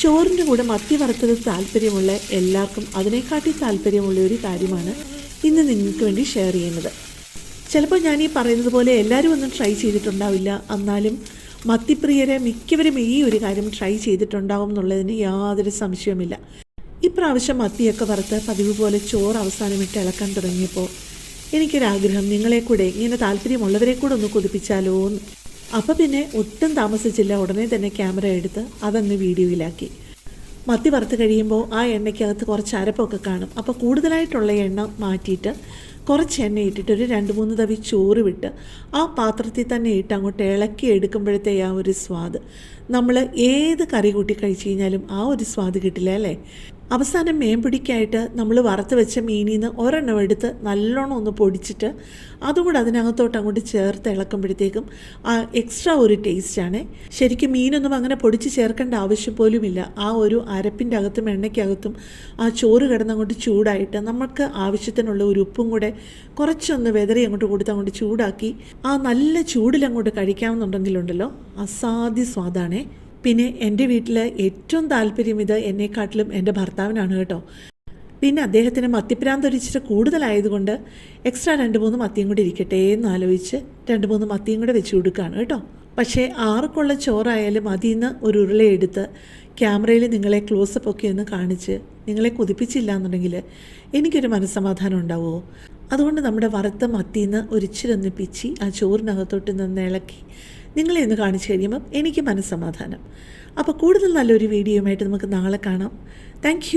ചോറിന്റെ കൂടെ മത്തി വറുത്തത് താല്പര്യമുള്ള എല്ലാവർക്കും അതിനെക്കാട്ടി താല്പര്യമുള്ള ഒരു കാര്യമാണ് ഇന്ന് നിങ്ങൾക്ക് വേണ്ടി ഷെയർ ചെയ്യുന്നത്. ചിലപ്പോൾ ഞാൻ ഈ പറയുന്നത് പോലെ എല്ലാവരും ഒന്നും ട്രൈ ചെയ്തിട്ടുണ്ടാവില്ല. എന്നാലും മത്തിപ്രിയരെ മിക്കവരും ഈ ഒരു കാര്യം ട്രൈ ചെയ്തിട്ടുണ്ടാവും എന്നുള്ളതിന് യാതൊരു സംശയവുമില്ല. ഇപ്രാവശ്യം മത്തിയൊക്കെ വറുത്ത് പതിവ് പോലെ ചോറ് അവസാനമിട്ട് ഇളക്കാൻ തുടങ്ങിയപ്പോൾ എനിക്കൊരാഗ്രഹം നിങ്ങളെ കൂടെ ഇങ്ങനെ താല്പര്യമുള്ളവരെ കൂടെ ഒന്ന് കൊതിപ്പിച്ചാലോ എന്ന് അപ്പോൾ പിന്നെ ഒട്ടും താമസിച്ചില്ല. ഉടനെ തന്നെ ക്യാമറ എടുത്ത് അതങ്ങ് വീഡിയോയിലാക്കി. മത്തി വറുത്ത് കഴിയുമ്പോൾ ആ എണ്ണയ്ക്കകത്ത് കുറച്ച് അരപ്പൊക്കെ കാണും. അപ്പോൾ കൂടുതലായിട്ടുള്ള എണ്ണ മാറ്റിയിട്ട് കുറച്ച് എണ്ണ ഇട്ടിട്ട് ഒരു രണ്ട് മൂന്ന് തവി ചോറ് വിട്ട് ആ പാത്രത്തിൽ തന്നെ ഇട്ട് അങ്ങോട്ട് ഇളക്കി എടുക്കുമ്പോഴത്തെ ആ ഒരു സ്വാദ്. നമ്മൾ ഏത് കറി കൂട്ടി കഴിച്ചു കഴിഞ്ഞാലും ആ ഒരു സ്വാദ് കിട്ടില്ല അല്ലേ? അവസാനം മീൻ പിടിക്കായിട്ട് നമ്മൾ വറുത്ത് വെച്ച മീനിൽ നിന്ന് ഒരെണ്ണം എടുത്ത് നല്ലോണം ഒന്ന് പൊടിച്ചിട്ട് അതും കൂടെ അതിനകത്തോട്ട് അങ്ങോട്ട് ചേർത്ത് ഇളക്കുമ്പോഴത്തേക്കും ആ എക്സ്ട്രാ ഒരു ടേസ്റ്റാണ് ശരിക്കും മീനൊന്നും അങ്ങനെ പൊടിച്ച് ചേർക്കേണ്ട ആവശ്യം പോലുമില്ല. ആ ഒരു അരപ്പിന്റെ അകത്തും എണ്ണയ്ക്കകത്തും ആ ചോറ് കിടന്നങ്ങോട്ട് ചൂടായിട്ട് നമുക്ക് ആവശ്യത്തിനുള്ള ഒരു ഉപ്പും കൂടെ കുറച്ചൊന്ന് വെതറി അങ്ങോട്ട് കൊടുത്ത് അങ്ങോട്ട് ചൂടാക്കി ആ നല്ല ചൂടിലങ്ങോട്ട് കഴിക്കാമെന്നുണ്ടെങ്കിലുണ്ടല്ലോ അസാധ്യ സ്വാദാണേ. പിന്നെ എന്റെ വീട്ടിൽ ഏറ്റവും താല്പര്യം ഇത് എന്നെക്കാട്ടിലും എന്റെ ഭർത്താവിനാണ് കേട്ടോ. പിന്നെ അദ്ദേഹത്തിന് മത്തിപ്രാന്ത് ഒരിച്ചിട്ട് കൂടുതലായതുകൊണ്ട് എക്സ്ട്രാ രണ്ട് മൂന്ന് മത്തിയും കൂടി ഇരിക്കട്ടെ എന്ന് ആലോചിച്ച് രണ്ട് മൂന്ന് മത്തിയും കൂടെ വെച്ച് കൊടുക്കുകയാണ് കേട്ടോ. പക്ഷേ ആർക്കുള്ള ചോറായാലും അതിൽ നിന്ന് ഒരു ഉരുളയെടുത്ത് ക്യാമറയിൽ നിങ്ങളെ ക്ലോസപ്പ് ഒക്കെ ഒന്ന് കാണിച്ച് നിങ്ങളെ കൊതിപ്പിച്ചില്ല എന്നുണ്ടെങ്കിൽ എനിക്കൊരു മനസ്സമാധാനം ഉണ്ടാവുമോ അതുകൊണ്ട് നമ്മുടെ വറുത്ത മത്തിയിൽ നിന്ന് ഒരിച്ചിരി പിച്ചി ആ ചോറിനകത്തോട്ട് നിന്ന് ഇളക്കി നിങ്ങളെ ഒന്ന് കാണിച്ചു കഴിയുമ്പം എനിക്ക് മനസ്സമാധാനം. അപ്പോൾ കൂടുതൽ നല്ലൊരു വീഡിയോയുമായിട്ട് നമുക്ക് നാളെ കാണാം. താങ്ക്